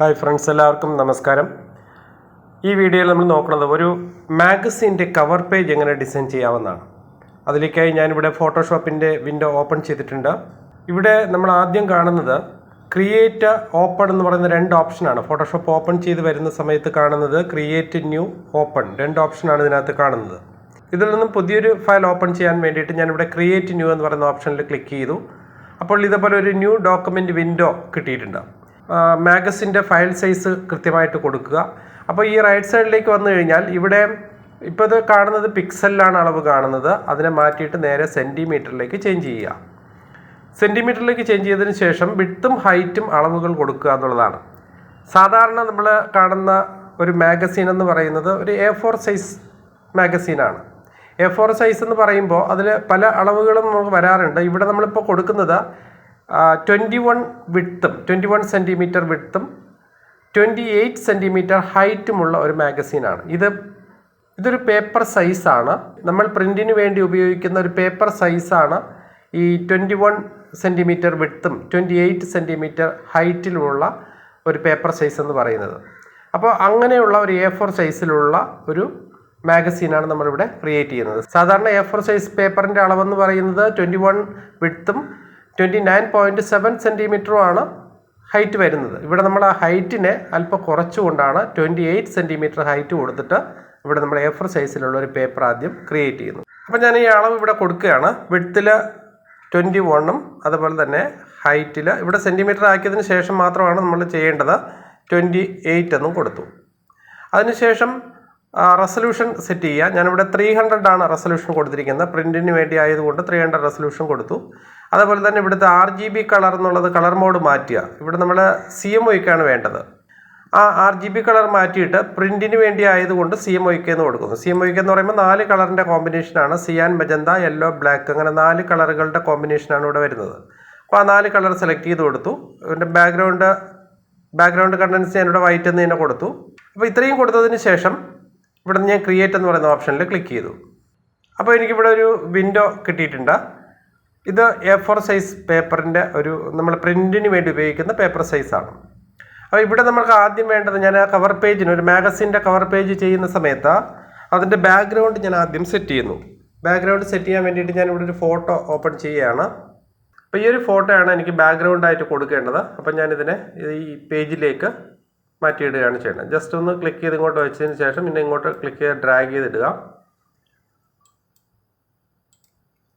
Hi friends എല്ലാവർക്കും നമസ്കാരം. ഈ വീഡിയോയിൽ നമ്മൾ നോക്കുന്നത് ഒരു മാഗസിന്റെ കവർ പേജ് എങ്ങനെ ഡിസൈൻ ചെയ്യാവുന്നതാണ്. അതിലേക്കായി ഞാനിവിടെ ഫോട്ടോഷോപ്പിന്റെ വിൻഡോ ഓപ്പൺ ചെയ്തിട്ടുണ്ട്. ഇവിടെ നമ്മൾ ആദ്യം കാണുന്നത് ക്രിയേറ്റ് ഓപ്പൺ എന്ന് പറയുന്ന രണ്ട് ഓപ്ഷനാണ് ഫോട്ടോഷോപ്പ് ഓപ്പൺ ചെയ്ത് വരുന്ന സമയത്ത് കാണുന്നത് ക്രിയേറ്റ് ന്യൂ ഓപ്പൺ രണ്ട് ഓപ്ഷനാണ് ഇതിനകത്ത് കാണുന്നത്. ഇതിൽ നിന്നും പുതിയൊരു ഫയൽ ഓപ്പൺ ചെയ്യാൻ വേണ്ടിയിട്ട് ഞാനിവിടെ ക്രിയേറ്റ് ന്യൂ എന്ന് പറയുന്ന ഓപ്ഷനിൽ ക്ലിക്ക് ചെയ്തു. അപ്പോൾ ഇതേപോലെ ഒരു ന്യൂ ഡോക്യുമെന്റ് വിൻഡോ കിട്ടിയിട്ടുണ്ട്. മാഗസിന്റെ ഫയൽ സൈസ് കൃത്യമായിട്ട് കൊടുക്കുക. അപ്പോൾ ഈ റൈറ്റ് സൈഡിലേക്ക് വന്നു കഴിഞ്ഞാൽ ഇവിടെ ഇപ്പോൾ ഇത് കാണുന്നത് പിക്സലിലാണ് അളവ് കാണുന്നത്. അതിനെ മാറ്റിയിട്ട് നേരെ സെന്റിമീറ്ററിലേക്ക് ചേഞ്ച് ചെയ്യുക. സെന്റിമീറ്ററിലേക്ക് ചേഞ്ച് ചെയ്തതിന് ശേഷം വിട്ടും ഹൈറ്റും അളവുകൾ കൊടുക്കുക എന്നുള്ളതാണ്. സാധാരണ നമ്മൾ കാണുന്ന ഒരു മാഗസീൻ എന്ന് പറയുന്നത് ഒരു എ ഫോർ സൈസ് മാഗസീനാണ് എ ഫോർ സൈസ് എന്ന് പറയുമ്പോൾ അതിൽ പല അളവുകളും നമുക്ക് വരാറുണ്ട്. ഇവിടെ നമ്മളിപ്പോൾ കൊടുക്കുന്നത് ട്വന്റി വൺ വിട്ടും ട്വന്റി വൺ സെന്റിമീറ്റർ വിട്ടും ട്വന്റി എയ്റ്റ് സെന്റിമീറ്റർ ഹൈറ്റുമുള്ള ഒരു മാഗസീനാണ് ഇത് ഇതൊരു പേപ്പർ സൈസാണ് നമ്മൾ പ്രിന്റിന് വേണ്ടി ഉപയോഗിക്കുന്ന ഒരു പേപ്പർ സൈസാണ് ഈ ട്വന്റി വൺ സെന്റിമീറ്റർ വിട്ടും ട്വന്റി എയ്റ്റ് സെന്റിമീറ്റർ ഹൈറ്റിലുമുള്ള ഒരു പേപ്പർ സൈസ് എന്ന് പറയുന്നത്. അപ്പോൾ അങ്ങനെയുള്ള ഒരു എ ഫോർ സൈസിലുള്ള ഒരു മാഗസീനാണ് നമ്മളിവിടെ ക്രിയേറ്റ് ചെയ്യുന്നത്. സാധാരണ എ ഫോർ സൈസ് പേപ്പറിന്റെ അളവെന്ന് പറയുന്നത് ട്വന്റി വൺ വിട്ടും ട്വന്റി നയൻ പോയിന്റ് സെവൻ സെന്റിമീറ്ററുമാണ് ഹൈറ്റ് വരുന്നത്. ഇവിടെ നമ്മൾ ആ ഹൈറ്റിനെ അല്പം കുറച്ചുകൊണ്ടാണ് ട്വന്റി എയ്റ്റ് സെന്റിമീറ്റർ ഹൈറ്റ് കൊടുത്തിട്ട് ഇവിടെ നമ്മൾ എ ഫോർ സൈസിലുള്ള ഒരു പേപ്പർ ആദ്യം ക്രിയേറ്റ് ചെയ്യുന്നു അപ്പോൾ ഞാൻ ഈ അളവ് ഇവിടെ കൊടുക്കുകയാണ്. വിട്ടിൽ ട്വന്റി വണ്ണും അതുപോലെ തന്നെ ഹൈറ്റിൽ ഇവിടെ സെന്റിമീറ്റർ ആക്കിയതിന് ശേഷം മാത്രമാണ് നമ്മൾ ചെയ്യേണ്ടത് ട്വന്റി എയ്റ്റ് എന്നും കൊടുത്തു. അതിനുശേഷം റെസൊല്യൂഷൻ സെറ്റ് ചെയ്യുക. ഞാനിവിടെ ത്രീ ഹൺഡ്രഡ് ആണ് റെസൊല്യൂഷൻ കൊടുത്തിരിക്കുന്നത്. പ്രിന്റിന് വേണ്ടി ആയതുകൊണ്ട് ത്രീ ഹൺഡ്രഡ് റെസൊല്യൂഷൻ കൊടുത്തു. അതേപോലെ തന്നെ ഇവിടുത്തെ ആർ ജി ബി കളർ എന്നുള്ളത് കളർ മോഡ് മാറ്റുക. ഇവിടെ നമ്മൾ സി എം ഒയ്ക്കാണ് വേണ്ടത്. ആ ആർ ജി ബി കളർ മാറ്റിയിട്ട് പ്രിന്റിന് വേണ്ടി ആയതുകൊണ്ട് സി എം ഒയ്ക്ക് എന്ന് കൊടുക്കുന്നു. സി എം ഒയ്ക്ക് എന്ന് പറയുമ്പോൾ നാല് കളറിന്റെ കോമ്പിനേഷനാണ് സിയാൻ മജന്ത യെല്ലോ ബ്ലാക്ക് അങ്ങനെ നാല് കളറുകളുടെ കോമ്പിനേഷനാണ് ഇവിടെ വരുന്നത്. അപ്പോൾ ആ നാല് കളർ സെലക്ട് ചെയ്ത് കൊടുത്തു. ഇതിന്റെ ബാക്ക്ഗ്രൗണ്ട് ബാക്ക്ഗ്രൗണ്ട് കണ്ടൻസ് ഞാനിവിടെ വൈറ്റ് എന്ന് തന്നെ കൊടുത്തു. അപ്പോൾ ഇത്രയും കൊടുത്തതിന് ശേഷം ഇവിടെ ഞാൻ ക്രിയേറ്റ് എന്ന് പറയുന്ന ഓപ്ഷനിൽ ക്ലിക്ക് ചെയ്തു. അപ്പോൾ എനിക്കിവിടെ ഒരു വിൻഡോ കിട്ടിയിട്ടുണ്ട്. ഇത് എ ഫോർ സൈസ് പേപ്പറിന്റെ ഒരു നമ്മൾ പ്രിന്റിന് വേണ്ടി ഉപയോഗിക്കുന്ന പേപ്പർ സൈസാണ് അപ്പോൾ ഇവിടെ നമുക്ക് ആദ്യം വേണ്ടത് ഞാൻ ആ കവർ പേജിന് ഒരു മാഗസിന്റെ കവർ പേജ് ചെയ്യുന്ന സമയത്ത് അതിന്റെ ബാക്ക്ഗ്രൗണ്ട് ഞാൻ ആദ്യം സെറ്റ് ചെയ്യുന്നു. ബാക്ക്ഗ്രൗണ്ട് സെറ്റ് ചെയ്യാൻ വേണ്ടിയിട്ട് ഞാൻ ഇവിടെ ഒരു ഫോട്ടോ ഓപ്പൺ ചെയ്യുകയാണ്. അപ്പോൾ ഈ ഒരു ഫോട്ടോയാണ് എനിക്ക് ബാക്ക്ഗ്രൗണ്ടായിട്ട് കൊടുക്കേണ്ടത്. അപ്പോൾ ഞാനിതിനെ ഈ പേജിലേക്ക് മാറ്റിയിടുകയാണ് ചെയ്യേണ്ടത് ജസ്റ്റ് ഒന്ന് ക്ലിക്ക് ചെയ്ത് ഇങ്ങോട്ട് വെച്ചതിന് ശേഷം പിന്നെ ഇങ്ങോട്ട് ക്ലിക്ക് ചെയ്ത് ഡ്രാഗ് ചെയ്തിടുക.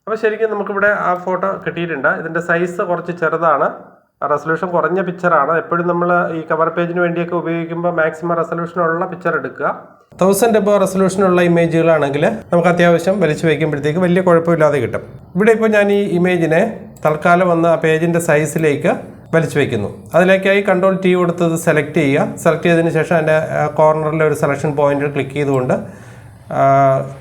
അപ്പോൾ ശരിക്കും നമുക്കിവിടെ ആ ഫോട്ടോ കിട്ടിയിട്ടുണ്ട്. ഇതിന്റെ സൈസ് കുറച്ച് ചെറുതാണ്. റെസൊല്യൂഷൻ കുറഞ്ഞ പിക്ചറാണ് എപ്പോഴും നമ്മൾ ഈ കവർ പേജിന് വേണ്ടിയൊക്കെ ഉപയോഗിക്കുമ്പോൾ മാക്സിമം റെസൊല്യൂഷനുള്ള പിക്ചർ എടുക്കുക. തൗസൻഡ് എബോ റെസൊല്യൂഷനുള്ള ഇമേജുകളാണെങ്കിൽ നമുക്ക് അത്യാവശ്യം വലിച്ചു വയ്ക്കുമ്പോഴത്തേക്ക് വലിയ കുഴപ്പമില്ലാതെ കിട്ടും. ഇവിടെ ഇപ്പോൾ ഞാൻ ഈ ഇമേജിനെ തൽക്കാലം വന്ന് ആ പേജിന്റെ സൈസിലേക്ക് വലിച്ചു വയ്ക്കുന്നു അതിലേക്കായി കൺട്രോൾ ടി കൊടുത്തത് സെലക്ട് ചെയ്യുക. സെലക്ട് ചെയ്തതിന് ശേഷം അതിന്റെ കോർണറിൽ ഒരു സെലക്ഷൻ പോയിന്റ് ക്ലിക്ക് ചെയ്തുകൊണ്ട്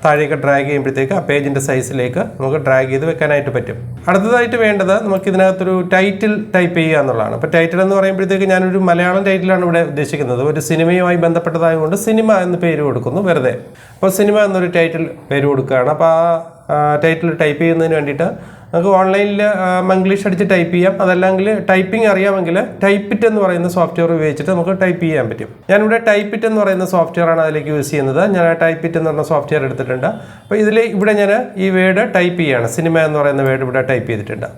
താഴേക്ക് ഡ്രാഗ് ചെയ്യുമ്പോഴത്തേക്ക് ആ പേജിന്റെ സൈസിലേക്ക് നമുക്ക് ഡ്രാഗ് ചെയ്ത് വെക്കാനായിട്ട് പറ്റും. അടുത്തതായിട്ട് വേണ്ടത് നമുക്ക് ഇതിനകത്തൊരു ടൈറ്റിൽ ടൈപ്പ് ചെയ്യുക എന്നുള്ളതാണ്. അപ്പോൾ ടൈറ്റിൽ എന്ന് പറയുമ്പോഴത്തേക്ക് ഞാനൊരു മലയാളം ടൈറ്റിലാണ് ഇവിടെ ഉദ്ദേശിക്കുന്നത്. ഒരു സിനിമയുമായി ബന്ധപ്പെട്ടതായതുകൊണ്ട് സിനിമ എന്ന് പേര് കൊടുക്കുന്നു വെറുതെ. അപ്പോൾ സിനിമ എന്നൊരു ടൈറ്റിൽ പേര് കൊടുക്കുകയാണ്. അപ്പോൾ ആ ടൈറ്റിൽ ടൈപ്പ് ചെയ്യുന്നതിന് വേണ്ടിയിട്ട് നമുക്ക് ഓൺലൈനിൽ മംഗ്ലീഷ് അടിച്ച് ടൈപ്പ് ചെയ്യാം. അതല്ലെങ്കിൽ ടൈപ്പിംഗ് അറിയാമെങ്കിൽ ടൈപ്പിറ്റ് എന്ന് പറയുന്ന സോഫ്റ്റ്വെയർ ഉപയോഗിച്ചിട്ട് നമുക്ക് ടൈപ്പ് ചെയ്യാൻ പറ്റും. ഞാനിവിടെ ടൈപ്പിറ്റ് എന്ന് പറയുന്ന സോഫ്റ്റ്വെയർ ആണ് അതിലേക്ക് യൂസ് ചെയ്യുന്നത്. ഞാൻ ടൈപ്പിറ്റ് എന്ന് പറഞ്ഞ സോഫ്റ്റ്വെയർ എടുത്തിട്ടുണ്ട്. അപ്പോൾ ഇതിൽ ഇവിടെ ഞാൻ ഈ വേർഡ് ടൈപ്പ് ചെയ്യുകയാണ് സിനിമ എന്ന് പറയുന്ന വേർഡ് ഇവിടെ ടൈപ്പ് ചെയ്തിട്ടുണ്ട്.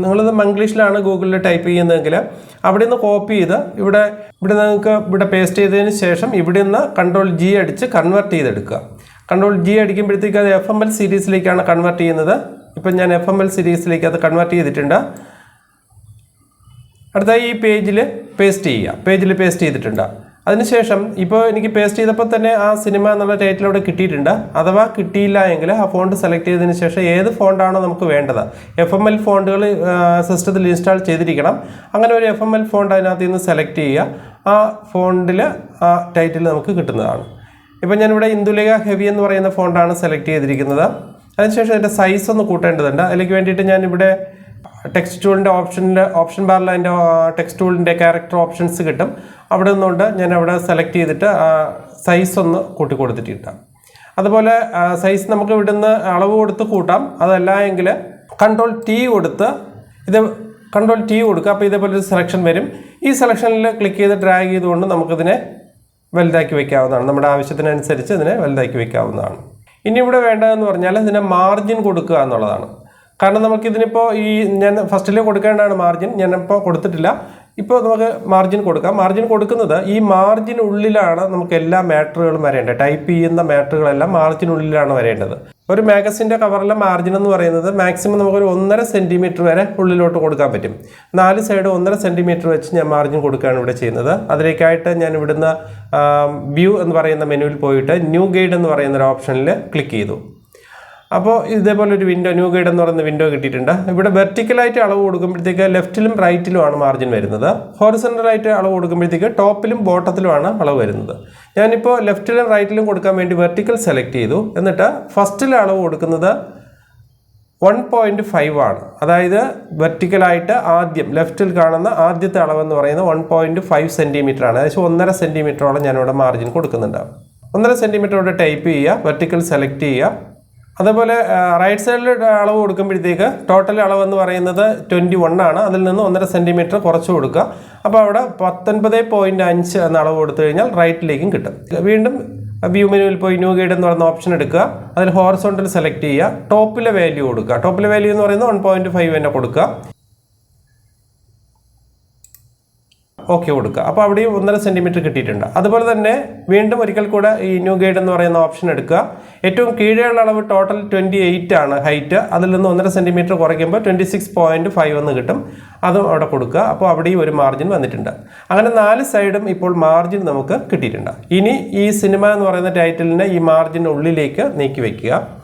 നിങ്ങളിത് മംഗ്ലീഷിലാണ് ഗൂഗിളിൽ ടൈപ്പ് ചെയ്യുന്നതെങ്കിൽ അവിടെ നിന്ന് കോപ്പി ചെയ്ത് ഇവിടെ ഇവിടെ നിങ്ങൾക്ക് ഇവിടെ പേസ്റ്റ് ചെയ്തതിന് ശേഷം ഇവിടെ നിന്ന് കൺട്രോൾ ജി അടിച്ച് കൺവേർട്ട് ചെയ്തെടുക്കുക. കൺട്രോൾ ജി അടിക്കുമ്പോഴത്തേക്ക് അത് എഫ് എം എൽ സീരീസിലേക്കാണ് കൺവേർട്ട് ചെയ്യുന്നത്. ഇപ്പം ഞാൻ എഫ് എം എൽ സീരീസിലേക്ക് അത് കൺവേർട്ട് ചെയ്തിട്ടുണ്ട്. അടുത്ത ഈ പേജിൽ പേസ്റ്റ് ചെയ്യുക. പേജിൽ പേസ്റ്റ് ചെയ്തിട്ടുണ്ട്. അതിനുശേഷം ഇപ്പോൾ എനിക്ക് പേസ്റ്റ് ചെയ്തപ്പോൾ തന്നെ ആ സിനിമ എന്നുള്ള ടൈറ്റിൽ അവിടെ കിട്ടിയിട്ടുണ്ട്. അഥവാ കിട്ടിയില്ല എങ്കിൽ ആ ഫോണ്ട് സെലക്ട് ചെയ്തതിന് ശേഷം ഏത് ഫോണ്ടാണോ നമുക്ക് വേണ്ടത്. എഫ് എം എൽ ഫോണ്ടുകൾ സിസ്റ്റത്തിൽ ഇൻസ്റ്റാൾ ചെയ്തിരിക്കണം. അങ്ങനെ ഒരു എഫ് എം എൽ ഫോണ്ട് അതിനകത്ത് നിന്ന് സെലക്ട് ചെയ്യുക. ആ ഫോണ്ടിൽ ആ ടൈറ്റിൽ നമുക്ക് കിട്ടുന്നതാണ്. ഇപ്പം ഞാനിവിടെ ഇന്ദുലേഖ ഹെവി എന്ന് പറയുന്ന ഫോണ്ടാണ് സെലക്ട് ചെയ്തിരിക്കുന്നത്. അതിനുശേഷം അതിന്റെ സൈസ് ഒന്ന് കൂട്ടേണ്ടതുണ്ട്. അതിലേക്ക് വേണ്ടിയിട്ട് ഞാൻ ഇവിടെ ടെക്സ്റ്റ് ടൂളിന്റെ ഓപ്ഷനിൽ ഓപ്ഷൻ ബാറിൽ അതിന്റെ ടെക്സ്റ്റ് ടൂളിന്റെ ക്യാരക്ടർ ഓപ്ഷൻസ് കിട്ടും. അവിടെ നിന്നുകൊണ്ട് ഞാൻ അവിടെ സെലക്ട് ചെയ്തിട്ട് സൈസ് ഒന്ന് കൂട്ടി കൊടുത്തിട്ട് കിട്ടാം. അതുപോലെ സൈസ് നമുക്ക് ഇവിടുന്ന് അളവ് കൊടുത്ത് കൂട്ടാം. അതല്ല എങ്കിൽ കൺട്രോൾ ടി കൊടുത്ത് ഇത് കൺട്രോൾ ടി കൊടുക്കുക. അപ്പോൾ ഇതേപോലെ ഒരു സെലക്ഷൻ വരും. ഈ സെലക്ഷനിൽ ക്ലിക്ക് ചെയ്ത് ഡ്രാഗ് ചെയ്തുകൊണ്ട് നമുക്കിതിനെ വലുതാക്കി വെക്കാവുന്നതാണ്. നമ്മുടെ ആവശ്യത്തിനനുസരിച്ച് ഇതിനെ വലുതാക്കി വെക്കാവുന്നതാണ്. ഇനി ഇവിടെ വേണ്ടതെന്ന് പറഞ്ഞാൽ ഇതിനെ മാർജിൻ കൊടുക്കുക എന്നുള്ളതാണ്. കാരണം നമുക്കിതിനിപ്പോൾ ഈ ഞാൻ ഫസ്റ്റിൽ കൊടുക്കേണ്ടതാണ് മാർജിൻ ഞാനിപ്പോൾ കൊടുത്തിട്ടില്ല. ഇപ്പോൾ നമുക്ക് മാർജിൻ കൊടുക്കാം. മാർജിൻ കൊടുക്കുന്നത് ഈ മാർജിനുള്ളിലാണ് നമുക്ക് എല്ലാ മാറ്ററുകളും വരേണ്ടത്. ടൈപ്പ് ചെയ്യുന്ന മാറ്ററുകളെല്ലാം മാർജിനുള്ളിലാണ് വരേണ്ടത്. ഒരു മാഗസിന്റെ കവറിലെ മാർജിൻ എന്ന് പറയുന്നത് മാക്സിമം നമുക്കൊരു ഒന്നര സെന്റിമീറ്റർ വരെ ഉള്ളിലോട്ട് കൊടുക്കാൻ പറ്റും. നാല് സൈഡ് ഒന്നര സെന്റിമീറ്റർ വെച്ച് ഞാൻ മാർജിൻ കൊടുക്കുകയാണ് ഇവിടെ ചെയ്യുന്നത്. അതിലേക്കായിട്ട് ഞാൻ ഇവിടുന്ന് വ്യൂ എന്ന് പറയുന്ന മെനുവിൽ പോയിട്ട് ന്യൂ ഗൈഡ് എന്ന് പറയുന്ന ഒരു ഓപ്ഷനിൽ ക്ലിക്ക് ചെയ്തു. അപ്പോൾ ഇതേപോലെ ഒരു വിൻഡോ ന്യൂ ഗൈഡ് എന്ന് പറയുന്ന വിൻഡോ കിട്ടിയിട്ടുണ്ട്. ഇവിടെ വെർട്ടിക്കലായിട്ട് അളവ് കൊടുക്കുമ്പോഴത്തേക്ക് ലെഫ്റ്റിലും റൈറ്റിലുമാണ് മാർജിൻ വരുന്നത്. ഹോറിസെന്റലായിട്ട് അളവ് കൊടുക്കുമ്പോഴത്തേക്ക് ടോപ്പിലും ബോട്ടത്തിലുമാണ് അളവ് വരുന്നത്. ഞാനിപ്പോൾ ലെഫ്റ്റിലും റൈറ്റിലും കൊടുക്കാൻ വേണ്ടി വെർട്ടിക്കൽ സെലക്ട് ചെയ്തു. എന്നിട്ട് ഫസ്റ്റിൽ അളവ് കൊടുക്കുന്നത് വൺ പോയിന്റ് ഫൈവ് ആണ്. അതായത് വെർട്ടിക്കലായിട്ട് ആദ്യം ലെഫ്റ്റിൽ കാണുന്ന ആദ്യത്തെ അളവെന്ന് പറയുന്നത് വൺ പോയിന്റ് ഫൈവ് സെന്റിമീറ്റർ ആണ്. ഏകദേശം ഒന്നര സെന്റിമീറ്ററോളം ഞാനിവിടെ മാർജിൻ കൊടുക്കുന്നുണ്ട്. ഒന്നര സെന്റിമീറ്റർ ഇവിടെ ടൈപ്പ് ചെയ്യുക വെർട്ടിക്കൽ സെലക്ട് ചെയ്യുക. അതേപോലെ റൈറ്റ് സൈഡിൽ അളവ് കൊടുക്കുമ്പോഴത്തേക്ക് ടോട്ടൽ അളവ് എന്ന് പറയുന്നത് ട്വന്റി വൺ ആണ്. അതിൽ നിന്ന് ഒന്നര സെന്റിമീറ്റർ കുറച്ച് കൊടുക്കുക. അപ്പോൾ അവിടെ പത്തൊൻപത് പോയിന്റ് അഞ്ച് എന്ന അളവ് കൊടുത്തു കഴിഞ്ഞാൽ റൈറ്റിലേക്കും കിട്ടും. വീണ്ടും വ്യൂ മെനുവിൽ പോയി ന്യൂ ഗൈഡ് എന്ന് പറയുന്ന ഓപ്ഷൻ എടുക്കുക. അതിൽ ഹോറിസോണ്ടൽ സെലക്ട് ചെയ്യുക. ടോപ്പിലെ വാല്യൂ കൊടുക്കുക. ടോപ്പിലെ വാല്യൂ എന്ന് പറയുന്നത് വൺ പോയിന്റ് ഫൈവ് തന്നെ കൊടുക്കുക. ഓക്കെ കൊടുക്കുക. അപ്പോൾ അവിടെയും ഒന്നര സെന്റിമീറ്റർ കിട്ടിയിട്ടുണ്ട്. അതുപോലെ തന്നെ വീണ്ടും ഒരിക്കൽ കൂടെ ഈ ന്യൂ ഗൈഡ് എന്ന് പറയുന്ന ഓപ്ഷൻ എടുക്കുക. ഏറ്റവും കീഴെയുള്ള അളവ് ടോട്ടൽ ട്വന്റി എയ്റ്റ് ആണ് ഹൈറ്റ് അതിൽ നിന്ന് ഒന്നര സെന്റിമീറ്റർ കുറയ്ക്കുമ്പോൾ ട്വന്റി സിക്സ് പോയിന്റ് ഫൈവ് എന്ന് കിട്ടും. അതും അവിടെ കൊടുക്കുക. അപ്പോൾ അവിടെയും ഒരു മാർജിൻ വന്നിട്ടുണ്ട്. അങ്ങനെ നാല് സൈഡും ഇപ്പോൾ മാർജിൻ നമുക്ക് കിട്ടിയിട്ടുണ്ട്. ഇനി ഈ സിനിമ എന്ന് പറയുന്ന ടൈറ്റിലിനെ ഈ മാർജിന്റെ ഉള്ളിലേക്ക് നീക്കി വയ്ക്കുക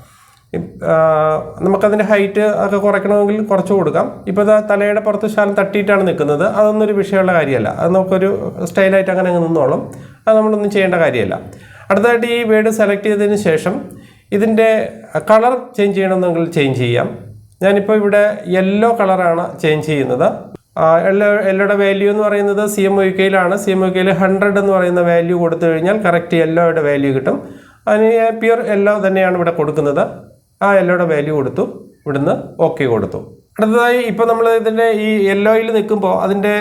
നമുക്കതിന്റെ ഹൈറ്റ് ഒക്കെ കുറയ്ക്കണമെങ്കിൽ കുറച്ച് കൊടുക്കാം. ഇപ്പോൾ ഇതാ തലയുടെ പുറത്ത് ശാലം തട്ടിയിട്ടാണ് നിൽക്കുന്നത്. അതൊന്നും ഒരു വിഷയമുള്ള കാര്യമല്ല. അത് നമുക്കൊരു സ്റ്റൈലായിട്ട് അങ്ങനെ അങ്ങ് നിന്നോളും. അത് നമ്മളൊന്നും ചെയ്യേണ്ട കാര്യമല്ല. അടുത്തതായിട്ട് ഈ വേർഡ് സെലക്ട് ചെയ്തതിന് ശേഷം ഇതിന്റെ കളർ ചേഞ്ച് ചെയ്യണമെന്നെങ്കിൽ ചേഞ്ച് ചെയ്യാം. ഞാനിപ്പോൾ ഇവിടെ യെല്ലോ കളറാണ് ചേഞ്ച് ചെയ്യുന്നത്. എല്ലോ എല്ലോയുടെ വാല്യൂ എന്ന് പറയുന്നത് സി എം യു കെയിലാണ് സി എം യു കെയിൽ ഹൺഡ്രഡ് എന്ന് പറയുന്ന വാല്യൂ കൊടുത്തു കഴിഞ്ഞാൽ കറക്റ്റ് യെല്ലോയുടെ വാല്യൂ കിട്ടും. അതിന് പ്യുർ യെല്ലോ തന്നെയാണ് ഇവിടെ കൊടുക്കുന്നത്. ആ യെല്ലോയുടെ വാല്യൂ കൊടുത്തു. ഇവിടുന്ന് ഓക്കെ കൊടുത്തു. അടുത്തതായി ഇപ്പോൾ നമ്മൾ ഇതിന്റെ ഈ യെല്ലോയിൽ നിൽക്കുമ്പോൾ അതിന്റെ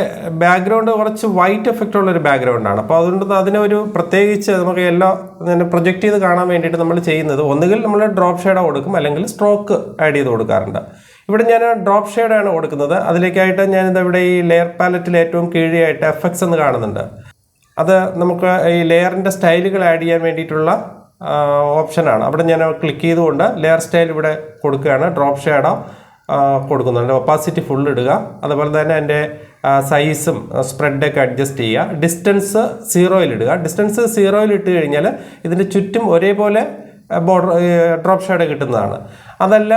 ബാക്ക്ഗ്രൗണ്ട് കുറച്ച് വൈറ്റ് എഫക്റ്റ് ഉള്ളൊരു ബാക്ക്ഗ്രൗണ്ടാണ് അപ്പോൾ അതുകൊണ്ട് അതിനെ ഒരു പ്രത്യേകിച്ച് നമുക്ക് യെല്ലോ അതിനെ പ്രൊജക്റ്റ് ചെയ്ത് കാണാൻ വേണ്ടിയിട്ട് നമ്മൾ ചെയ്യുന്നത് ഒന്നുകിൽ നമ്മൾ ഡ്രോപ്പ് ഷെയ്ഡോ കൊടുക്കും അല്ലെങ്കിൽ സ്ട്രോക്ക് ആഡ് ചെയ്ത് കൊടുക്കാറുണ്ട്. ഇവിടെ ഞാൻ ഡ്രോപ്പ് ഷെയ്ഡാണ് കൊടുക്കുന്നത്. അതിലേക്കായിട്ട് ഞാനിത് ഇവിടെ ഈ ലെയർ പാലറ്റിൽ ഏറ്റവും കീഴെയായിട്ട് എഫക്ട്സ് എന്ന് കാണുന്നുണ്ട്. അത് നമുക്ക് ഈ ലെയറിന്റെ സ്റ്റൈലുകൾ ആഡ് ചെയ്യാൻ വേണ്ടിയിട്ടുള്ള ഓപ്ഷനാണ് അവിടെ ഞാൻ ക്ലിക്ക് ചെയ്തുകൊണ്ട് ലെയർ സ്റ്റൈൽ ഇവിടെ കൊടുക്കുകയാണ്. ഡ്രോപ്പ് ഷേഡോ കൊടുക്കുന്നുണ്ട്. ഒപ്പാസിറ്റി ഫുൾ ഇടുക. അതുപോലെ തന്നെ എന്റെ സൈസും സ്പ്രെഡൊക്കെ അഡ്ജസ്റ്റ് ചെയ്യുക. ഡിസ്റ്റൻസ് സീറോയിൽ ഇടുക. ഡിസ്റ്റൻസ് സീറോയിൽ ഇട്ട് കഴിഞ്ഞാൽ ഇതിന്റെ ചുറ്റും ഒരേപോലെ ബോർഡർ ഡ്രോപ്പ് ഷേഡ് കിട്ടുന്നതാണ്. അതല്ല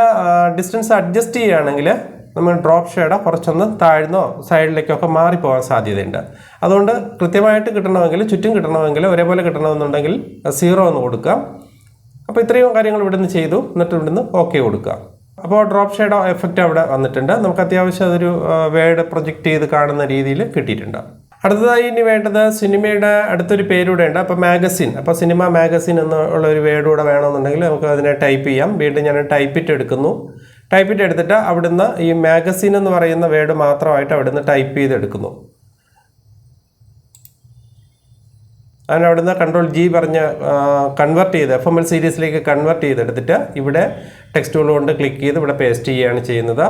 ഡിസ്റ്റൻസ് അഡ്ജസ്റ്റ് ചെയ്യുകയാണെങ്കിൽ നമ്മൾ ഡ്രോപ്പ് ഷെയ്ഡ് കുറച്ചൊന്ന് താഴ്ന്നോ സൈഡിലേക്കൊക്കെ മാറിപ്പോകാൻ സാധ്യതയുണ്ട്. അതുകൊണ്ട് കൃത്യമായിട്ട് കിട്ടണമെങ്കിൽ ചുറ്റും കിട്ടണമെങ്കിൽ ഒരേപോലെ കിട്ടണമെന്നുണ്ടെങ്കിൽ സീറോ എന്ന് കൊടുക്കാം അപ്പോൾ ഇത്രയും കാര്യങ്ങൾ ഇവിടുന്ന് ചെയ്തു. എന്നിട്ട് ഇവിടുന്ന് ഓക്കെ കൊടുക്കുക. അപ്പോൾ ഡ്രോപ്പ് ഷെയ്ഡോ എഫക്റ്റ് അവിടെ വന്നിട്ടുണ്ട്. നമുക്ക് അത്യാവശ്യം അതൊരു വേർഡ് പ്രൊജക്റ്റ് ചെയ്ത് കാണുന്ന രീതിയിൽ കിട്ടിയിട്ടുണ്ട്. അടുത്തതായി ഇനി വേണ്ടത് സിനിമയുടെ അടുത്തൊരു പേരൂടെ ഉണ്ട്. അപ്പോൾ മാഗസിൻ അപ്പോൾ സിനിമ മാഗസിൻ എന്നുള്ള ഒരു വേർഡ് കൂടെ വേണമെന്നുണ്ടെങ്കിൽ നമുക്ക് അതിനെ ടൈപ്പ് ചെയ്യാം. വീണ്ടും ഞാൻ ടൈപ്പിറ്റ് എടുക്കുന്നു. ടൈപ്പിറ്റ് എടുത്തിട്ട് അവിടുന്ന് ഈ മാഗസിൻ എന്ന് പറയുന്ന വേർഡ് മാത്രമായിട്ട് അവിടുന്ന് ടൈപ്പ് ചെയ്തെടുക്കുന്നു. അങ്ങനെ അവിടുന്ന് കൺട്രോൾ ജി പറഞ്ഞ് കൺവെർട്ട് ചെയ്ത് എഫ് എം എൽ സീരീസിലേക്ക് കൺവെർട്ട് ചെയ്തെടുത്തിട്ട് ഇവിടെ ടെക്സ്റ്റുകൾ കൊണ്ട് ക്ലിക്ക് ചെയ്ത് ഇവിടെ പേസ്റ്റ് ചെയ്യുകയാണ് ചെയ്യുന്നത്.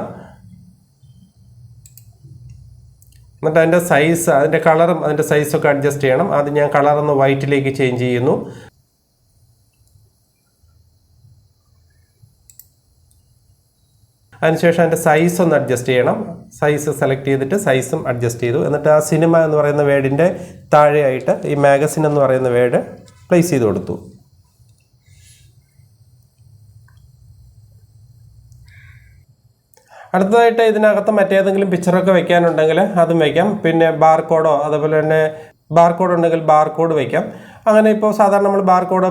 എന്നിട്ട് അതിന്റെ സൈസ് അതിന്റെ കളറും അതിന്റെ സൈസൊക്കെ അഡ്ജസ്റ്റ് ചെയ്യണം. അത് ഞാൻ കളറൊന്ന് വൈറ്റിലേക്ക് ചേഞ്ച് ചെയ്യുന്നു. അതിനുശേഷം അതിന്റെ സൈസ് ഒന്ന് അഡ്ജസ്റ്റ് ചെയ്യണം. സൈസ് സെലക്ട് ചെയ്തിട്ട് സൈസും അഡ്ജസ്റ്റ് ചെയ്തു. എന്നിട്ട് ആ സിനിമ എന്ന് പറയുന്ന വേർഡിന്റെ താഴെയായിട്ട് ഈ മാഗസിൻ എന്ന് പറയുന്ന വേർഡ് പ്ലേസ് ചെയ്ത് കൊടുത്തു. അടുത്തതായിട്ട് ഇതിനകത്ത് മറ്റേതെങ്കിലും പിക്ചറൊക്കെ വെക്കാനുണ്ടെങ്കിൽ അതും വയ്ക്കാം പിന്നെ ബാർകോഡോ അതുപോലെ തന്നെ ബാർകോഡ് ഉണ്ടെങ്കിൽ ബാർകോഡ് വയ്ക്കാം അങ്ങനെ ഇപ്പോൾ സാധാരണ നമ്മൾ ബാർകോഡ്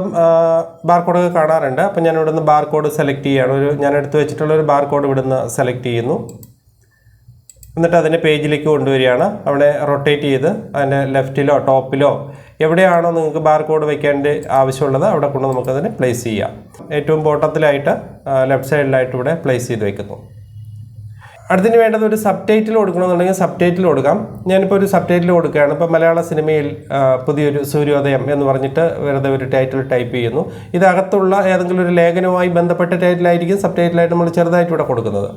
ബാർകോഡൊക്കെ കാണാറുണ്ട്. അപ്പോൾ ഞാൻ ഇവിടുന്ന് ബാർകോഡ് സെലക്ട് ചെയ്യുകയാണ് ഒരു ഞാൻ എടുത്തു വെച്ചിട്ടുള്ള ഒരു ബാർകോഡ് ഇവിടുന്ന് സെലക്ട് ചെയ്യുന്നു. എന്നിട്ട് അതിന്റെ പേജിലേക്ക് കൊണ്ടുവരികയാണ്. അവിടെ റൊട്ടേറ്റ് ചെയ്ത് അതിന്റെ ലെഫ്റ്റിലോ ടോപ്പിലോ എവിടെയാണോ നിങ്ങൾക്ക് ബാർകോഡ് വെക്കേണ്ട ആവശ്യമുള്ളത് അവിടെ കൊണ്ട് നമുക്കതിനെ പ്ലേസ് ചെയ്യാം. ഏറ്റവും ബോട്ടത്തിലായിട്ട് ലെഫ്റ്റ് സൈഡിലായിട്ട് ഇവിടെ പ്ലേസ് ചെയ്ത് വെക്കുന്നു. അടുത്തിന് വേണ്ടത് ഒരു സബ് ടൈറ്റിൽ കൊടുക്കണമെന്നുണ്ടെങ്കിൽ സബ് ടൈറ്റിൽ കൊടുക്കാം. ഞാനിപ്പോൾ ഒരു സബ് ടൈറ്റിൽ കൊടുക്കുകയാണ്. ഇപ്പോൾ മലയാള സിനിമയിൽ പുതിയൊരു സൂര്യോദയം എന്ന് പറഞ്ഞിട്ട് വെറുതെ ഒരു ടൈറ്റിൽ ടൈപ്പ് ചെയ്യുന്നു. ഇതകത്തുള്ള ഏതെങ്കിലും ഒരു ലേഖനവുമായി ബന്ധപ്പെട്ട ടൈറ്റിലായിരിക്കും സബ് ടൈറ്റിലായിട്ട് നമ്മൾ ചെറുതായിട്ട് ഇവിടെ കൊടുക്കുന്നത്.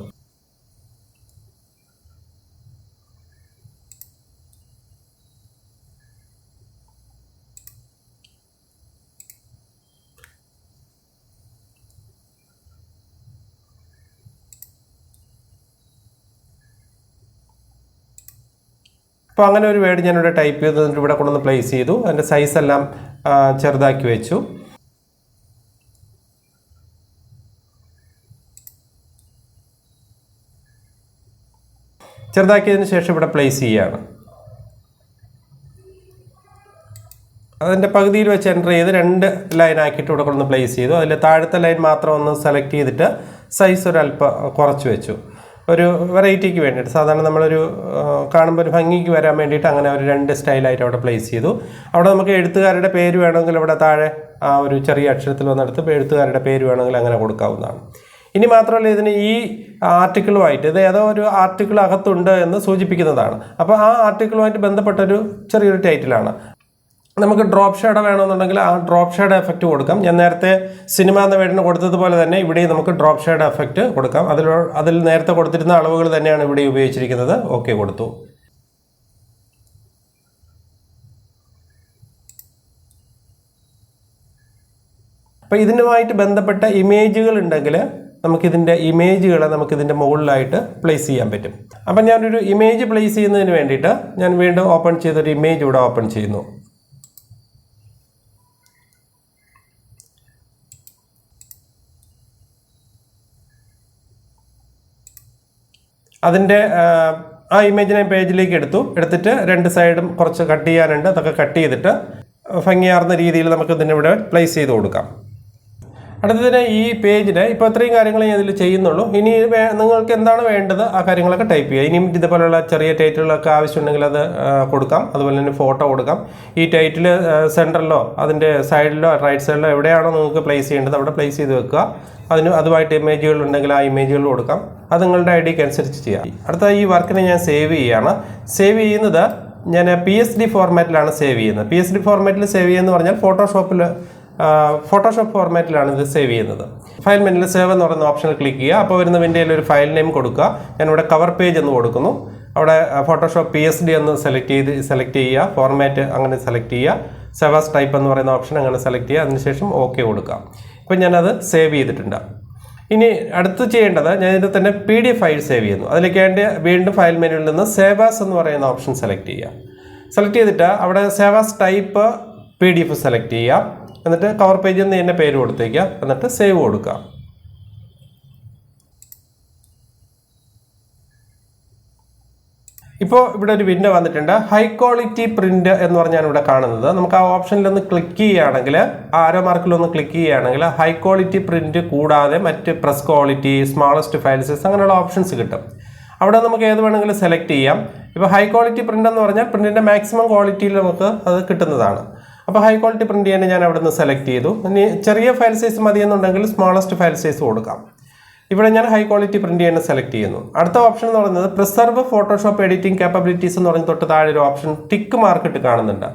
അപ്പോൾ അങ്ങനെ ഒരു വേർഡ് ഞാനിവിടെ ടൈപ്പ് ചെയ്ത് എന്നിട്ട് ഇവിടെ കൊണ്ടുവന്ന് പ്ലേസ് ചെയ്തു. അതിന്റെ സൈസ് എല്ലാം ചെറുതാക്കി വെച്ചു. ചെറുതാക്കിയതിന് ശേഷം ഇവിടെ പ്ലേസ് ചെയ്യുകയാണ്. അതിന്റെ പകുതിയിൽ വെച്ച് എന്റർ ചെയ്ത് രണ്ട് ലൈൻ ആക്കിയിട്ട് ഇവിടെ കൊണ്ടുവന്ന് പ്ലേസ് ചെയ്തു. അതിൽ താഴത്തെ ലൈൻ മാത്രം ഒന്ന് സെലക്ട് ചെയ്തിട്ട് സൈസ് ഒരല്പം കുറച്ച് വെച്ചു. ഒരു വെറൈറ്റിക്ക് വേണ്ടിയിട്ട്. സാധാരണ നമ്മളൊരു കാണുമ്പോൾ ഒരു ഭംഗിക്ക് വരാൻ വേണ്ടിയിട്ട് അങ്ങനെ ഒരു രണ്ട് സ്റ്റൈലായിട്ട് അവിടെ പ്ലേസ് ചെയ്തു. അവിടെ നമുക്ക് എഴുത്തുകാരുടെ പേര് വേണമെങ്കിൽ അവിടെ താഴെ ആ ഒരു ചെറിയ അക്ഷരത്തിൽ വന്നെടുത്ത് എഴുത്തുകാരുടെ പേര് വേണമെങ്കിൽ അങ്ങനെ കൊടുക്കാവുന്നതാണ്. ഇനി മാത്രമല്ല ഇതിന് ഈ ആർട്ടിക്കിളുമായിട്ട് ഇത് ഏതോ ഒരു ആർട്ടിക്കിൾ അകത്തുണ്ട് എന്ന് സൂചിപ്പിക്കുന്നതാണ്. അപ്പോൾ ആ ആർട്ടിക്കിളുമായിട്ട് ബന്ധപ്പെട്ടൊരു ചെറിയൊരു ടൈറ്റിലാണ്. നമുക്ക് ഡ്രോപ്പ് ഷേഡ് വേണമെന്നുണ്ടെങ്കിൽ ആ ഡ്രോപ്പ് ഷേഡ് എഫക്റ്റ് കൊടുക്കാം. ഞാൻ നേരത്തെ സിനിമ എന്ന വേടിന് കൊടുത്തതുപോലെ തന്നെ ഇവിടെയും നമുക്ക് ഡ്രോപ്പ് ഷേഡ് എഫക്റ്റ് കൊടുക്കാം. അതിൽ അതിൽ നേരത്തെ കൊടുത്തിരുന്ന അളവുകൾ തന്നെയാണ് ഇവിടെ ഉപയോഗിച്ചിരിക്കുന്നത്. ഓക്കെ കൊടുത്തു. അപ്പോൾ ഇതിനുമായിട്ട് ബന്ധപ്പെട്ട ഇമേജുകൾ ഉണ്ടെങ്കിൽ നമുക്കിതിന്റെ ഇമേജുകളെ നമുക്കിതിന്റെ മുകളിലായിട്ട് പ്ലേസ് ചെയ്യാൻ പറ്റും. അപ്പം ഞാനൊരു ഇമേജ് പ്ലേസ് ചെയ്യുന്നതിന് വേണ്ടിയിട്ട് ഞാൻ വീണ്ടും ഓപ്പൺ ചെയ്തൊരു ഇമേജ് ഇവിടെ ഓപ്പൺ ചെയ്യുന്നു. അതിന്റെ ആ ഇമേജിനെ പേജിലേക്ക് എടുത്തു. എടുത്തിട്ട് രണ്ട് സൈഡും കുറച്ച് കട്ട് ചെയ്യാനുണ്ട്. അതൊക്കെ കട്ട് ചെയ്തിട്ട് ഭംഗിയാർന്ന രീതിയിൽ നമുക്ക് ഇതിനെ ഇവിടെ പ്ലേസ് ചെയ്ത് കൊടുക്കാം. അടുത്തതിന് ഈ പേജിന് ഇപ്പോൾ ഇത്രയും കാര്യങ്ങൾ ഞാൻ ഇതിൽ ചെയ്യുന്നുള്ളൂ. ഇനി നിങ്ങൾക്ക് എന്താണ് വേണ്ടത് ആ കാര്യങ്ങളൊക്കെ ടൈപ്പ് ചെയ്യുക. ഇനിയും ഇതുപോലെയുള്ള ചെറിയ ടൈറ്റിലുകളൊക്കെ ആവശ്യമുണ്ടെങ്കിൽ അത് കൊടുക്കാം. അതുപോലെ തന്നെ ഫോട്ടോ കൊടുക്കാം. ഈ ടൈറ്റിൽ സെന്ററിലോ അതിന്റെ സൈഡിലോ റൈറ്റ് സൈഡിലോ എവിടെയാണോ നിങ്ങൾക്ക് പ്ലേസ് ചെയ്യേണ്ടത് അവിടെ പ്ലേസ് ചെയ്ത് വെക്കുക. അതിന് അതുമായിട്ട് ഇമേജുകൾ ഉണ്ടെങ്കിൽ ആ ഇമേജുകൾ കൊടുക്കാം. അത് നിങ്ങളുടെ ഐ ഡിക്ക് അനുസരിച്ച് ചെയ്യാം. അടുത്ത ഈ വർക്കിനെ ഞാൻ സേവ് ചെയ്യുകയാണ്. സേവ് ചെയ്യുന്നത് ഞാൻ പി എസ് ഡി ഫോർമാറ്റിലാണ് സേവ് ചെയ്യുന്നത്. പി എസ് ഡി ഫോർമാറ്റിൽ സേവ് ചെയ്യുന്നത് പറഞ്ഞാൽ ഫോട്ടോഷോപ്പിൽ ഫോട്ടോഷോപ്പ് ഫോർമാറ്റിലാണ് ഇത് സേവ് ചെയ്യുന്നത്. ഫയൽ മെനുവിൽ സേവ് എന്ന് പറയുന്ന ഓപ്ഷനിൽ ക്ലിക്ക് ചെയ്യുക. അപ്പോൾ വരുന്ന വിൻഡോയിൽ ഒരു ഫയൽ നെയിം കൊടുക്കുക. ഞാൻ ഇവിടെ കവർ പേജ് എന്ന് കൊടുക്കുന്നു. അവിടെ ഫോട്ടോഷോപ്പ് പി എസ് ഡി എന്ന് സെലക്ട് ചെയ്ത് സെലക്ട് ചെയ്യുക. ഫോർമാറ്റ് അങ്ങനെ സെലക്ട് ചെയ്യുക. സെവാസ് ടൈപ്പ് എന്ന് പറയുന്ന ഓപ്ഷൻ അങ്ങനെ സെലക്ട് ചെയ്യുക. അതിനുശേഷം ഓക്കെ കൊടുക്കുക. ഇപ്പം ഞാനത് സേവ് ചെയ്തിട്ടുണ്ട്. ഇനി അടുത്ത് ചെയ്യേണ്ടത് ഞാൻ ഇതിൽ തന്നെ P D F file save ചെയ്യുന്നു. അതിലേക്ക് വേണ്ടി വീണ്ടും ഫയൽ മെനുവിൽ നിന്ന് സേവാസ് എന്ന് പറയുന്ന ഓപ്ഷൻ സെലക്ട് ചെയ്യുക. സെലക്ട് ചെയ്തിട്ട് അവിടെ save as type P D F select ചെയ്യുക. എന്നിട്ട് കവർ പേജിൽ നിന്ന് എന്റെ പേര് കൊടുത്തേക്കാം. എന്നിട്ട് സേവ് കൊടുക്കാം. ഇപ്പോൾ ഇവിടെ ഒരു വിൻഡോ വന്നിട്ടുണ്ട്. ഹൈ ക്വാളിറ്റി പ്രിന്റ് എന്ന് പറഞ്ഞാണ് ഇവിടെ കാണുന്നത്. നമുക്ക് ആ ഓപ്ഷനിലൊന്ന് ക്ലിക്ക് ചെയ്യുകയാണെങ്കിൽ ആരോ മാർക്കിലൊന്ന് ക്ലിക്ക് ചെയ്യുകയാണെങ്കിൽ ഹൈ ക്വാളിറ്റി പ്രിന്റ് കൂടാതെ മറ്റ് press quality smallest file size അങ്ങനെയുള്ള ഓപ്ഷൻസ് കിട്ടും. അവിടെ നമുക്ക് ഏത് വേണമെങ്കിലും സെലക്ട് ചെയ്യാം. ഇപ്പോൾ ഹൈ ക്വാളിറ്റി പ്രിന്റ് എന്ന് പറഞ്ഞാൽ പ്രിന്റിന്റെ മാക്സിമം ക്വാളിറ്റിയിൽ നമുക്ക് അത് കിട്ടുന്നതാണ്. അപ്പോൾ ഹൈ ക്വാളിറ്റി പ്രിന്റ് ചെയ്യാൻ ഞാൻ അവിടെ നിന്ന് സെലക്ട് ചെയ്തു. ഇനി ചെറിയ ഫയൽ സൈസ് മതി എന്നുണ്ടെങ്കിൽ സ്മോളസ്റ്റ് ഫയൽ സൈസ് കൊടുക്കാം. ഇവിടെ ഞാൻ ഹൈ ക്വാളിറ്റി പ്രിന്റ് ചെയ്യാൻ സെലക്ട് ചെയ്യുന്നു. അടുത്ത ഓപ്ഷൻ എന്ന് പറയുന്നത് പ്രിസർവ് ഫോട്ടോഷോപ്പ് എഡിറ്റിംഗ് കാപ്പബിലിറ്റീസ് എന്ന് പറഞ്ഞ് തൊട്ട് താഴെ ഒരു ഓപ്ഷൻ ടിക്ക് മാർക്കിട്ട് കാണുന്നുണ്ട്.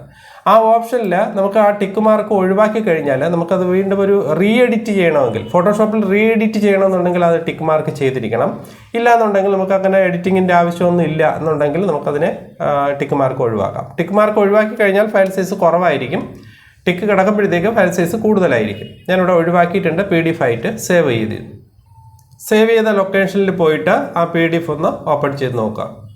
ആ ഓപ്ഷനിൽ നമുക്ക് ആ ടിക്ക് മാർക്ക് ഒഴിവാക്കി കഴിഞ്ഞാൽ നമുക്കത് വീണ്ടും ഒരു റീ എഡിറ്റ് ചെയ്യണമെങ്കിൽ ഫോട്ടോഷോപ്പിൽ റീ എഡിറ്റ് ചെയ്യണമെന്നുണ്ടെങ്കിൽ അത് ടിക്ക് മാർക്ക് ചെയ്തിരിക്കണം. ഇല്ല എന്നുണ്ടെങ്കിൽ നമുക്ക് അങ്ങനെ എഡിറ്റിങ്ങിന്റെ ആവശ്യമൊന്നും ഇല്ല എന്നുണ്ടെങ്കിൽ നമുക്കതിനെ ടിക്ക് മാർക്ക് ഒഴിവാക്കാം. ടിക്ക് മാർക്ക് ഒഴിവാക്കി കഴിഞ്ഞാൽ ഫയൽ സൈസ് കുറവായിരിക്കും. ടിക്ക് കിടക്കുമ്പോഴത്തേക്ക് ഫയൽ സൈസ് കൂടുതലായിരിക്കും. ഞാനിവിടെ ഒഴിവാക്കിയിട്ടുണ്ട് പി ഡി എഫ് ആയിട്ട് സേവ് ചെയ്ത്. സേവ് ചെയ്ത ലൊക്കേഷനിൽ പോയിട്ട് ആ പി ഡി എഫ് ഒന്ന് ഓപ്പൺ ചെയ്ത് നോക്കുക.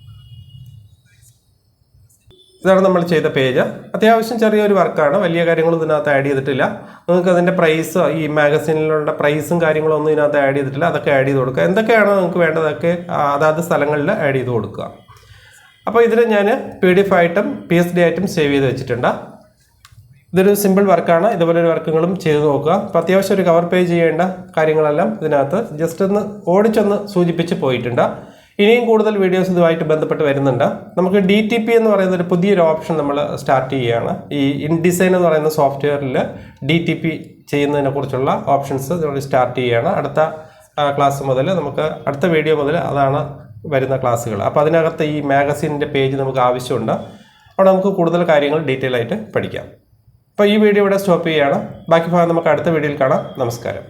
ഇതാണ് നമ്മൾ ചെയ്ത പേജ്. അത്യാവശ്യം ചെറിയൊരു വർക്കാണ്. വലിയ കാര്യങ്ങളൊന്നും ഇതിനകത്ത് ആഡ് ചെയ്തിട്ടില്ല. നിങ്ങൾക്ക് അതിന്റെ പ്രൈസ് ഈ മാഗസീനിലുള്ള പ്രൈസും കാര്യങ്ങളും ഒന്നും ഇതിനകത്ത് ആഡ് ചെയ്തിട്ടില്ല. അതൊക്കെ ആഡ് ചെയ്ത് കൊടുക്കുക. എന്തൊക്കെയാണോ നിങ്ങൾക്ക് വേണ്ടതൊക്കെ അതാത് സ്ഥലങ്ങളിൽ ആഡ് ചെയ്ത് കൊടുക്കുക. അപ്പോൾ ഇതിൽ ഞാൻ പി ഡി എഫ് ആയിട്ടും പി എസ് ഡി ആയിട്ടും സേവ് ചെയ്ത് വെച്ചിട്ടുണ്ട്. ഇതൊരു സിമ്പിൾ വർക്കാണ് ഇതുപോലെ ഒരു വർക്കുകളും ചെയ്ത് നോക്കുക. അപ്പോൾ അത്യാവശ്യം ഒരു കവർ പേജ് ചെയ്യേണ്ട കാര്യങ്ങളെല്ലാം ഇതിനകത്ത് ജസ്റ്റ് ഒന്ന് ഓടിച്ചൊന്ന് സൂചിപ്പിച്ച് പോയിട്ടുണ്ട്. ഇനിയും കൂടുതൽ വീഡിയോസ് ഇതുമായിട്ട് ബന്ധപ്പെട്ട് വരുന്നുണ്ട്. നമുക്ക് ഡി ടി പി എന്ന് പറയുന്ന ഒരു പുതിയൊരു ഓപ്ഷൻ നമ്മൾ സ്റ്റാർട്ട് ചെയ്യുകയാണ്. ഈ ഇൻഡിസൈൻ എന്ന് പറയുന്ന സോഫ്റ്റ്വെയറിൽ ഡി ടി പി ചെയ്യുന്നതിനെ കുറിച്ചുള്ള ഓപ്ഷൻസ് നമ്മൾ സ്റ്റാർട്ട് ചെയ്യുകയാണ്. അടുത്ത ക്ലാസ് മുതൽ നമുക്ക് അടുത്ത വീഡിയോ മുതൽ അതാണ് വരുന്ന ക്ലാസ്സുകൾ അപ്പോൾ അതിനകത്ത് ഈ മാഗസീനിന്റെ പേജ് നമുക്ക് ആവശ്യമുണ്ട്. അവിടെ നമുക്ക് കൂടുതൽ കാര്യങ്ങൾ ഡീറ്റെയിൽ ആയിട്ട് പഠിക്കാം. അപ്പോൾ ഈ വീഡിയോ ഇവിടെ സ്റ്റോപ്പ് ചെയ്യുകയാണ്. ബാക്കി ഭാഗം നമുക്ക് അടുത്ത വീഡിയോയിൽ കാണാം. നമസ്കാരം.